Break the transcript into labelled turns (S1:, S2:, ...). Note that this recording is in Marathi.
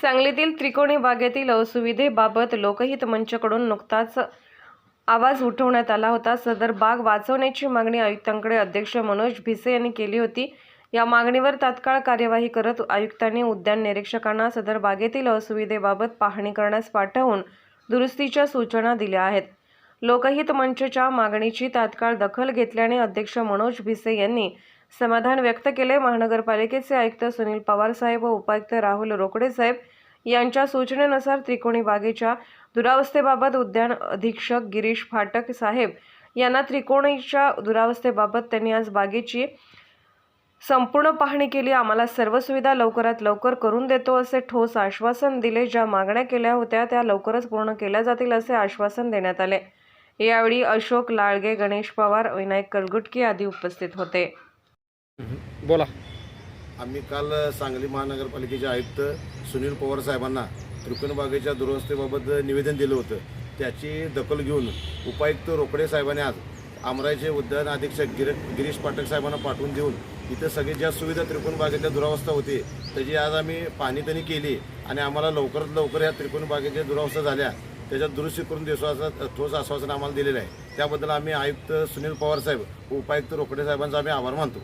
S1: सांगलीतील त्रिकोणी बागेतील असुविधेबाबत लोकहित मंचकडून नुकताच आवाज उठवण्यात आला होता. सदर बाग वाचवण्याची मागणी आयुक्तांकडे अध्यक्ष मनोज भिसे यांनी केली होती. या मागणीवर तात्काळ कार्यवाही करत आयुक्तांनी उद्यान निरीक्षकांना सदर बागेतील असुविधेबाबत पाहणी करण्यास पाठवून दुरुस्तीच्या सूचना दिल्या आहेत. लोकहित मंचच्या मागणीची तात्काळ दखल घेतल्याने अध्यक्ष मनोज भिसे यांनी समाधान व्यक्त केले. महानगरपालिकेचे आयुक्त सुनील पवार साहेब व उपायुक्त राहुल रोकडे साहेब यांच्या सूचनेनुसार त्रिकोणी बागेच्या दुरावस्थेबाबत उद्यान अधीक्षक गिरीश फाटक साहेब यांना त्रिकोणीच्या दुरावस्थेबाबत त्यांनी आज बागेची संपूर्ण पाहणी केली. आम्हाला सर्व सुविधा लवकरात लवकर करून देतो असे ठोस आश्वासन दिले. ज्या मागण्या केल्या होत्या त्या लवकरच पूर्ण केल्या जातील असे आश्वासन देण्यात आले. यावेळी अशोक लाळगे गणेश पवार विनायक कलगुटकी आदी उपस्थित होते.
S2: बोला.
S3: आम्ही काल सांगली महानगरपालिकेचे आयुक्त सुनील पवार साहेबांना त्रिकोणबागेच्या दुरवस्थेबाबत निवेदन दिलं होतं. त्याची दखल घेऊन उपायुक्त रोकडे साहेबांनी आज आमराईचे उद्यान अधीक्षक गिर गिरीश पाठक साहेबांना पाठवून देऊन इथं सगळी ज्या सुविधा त्रिकोण बागेच्या दुरावस्था होती त्याची आज आम्ही पाणीतणी केली आणि आम्हाला लवकरात लवकर या त्रिकोणबागेच्या दुरावस्था झाल्या. त्याच्यात दुरुस्ती करून देसो ठोस आश्वासन आम्हाला दिलेलं आहे. त्याबद्दल आम्ही आयुक्त सुनील पवार साहेब उपायुक्त रोकडे साहेबांचा आम्ही आभार मानतो.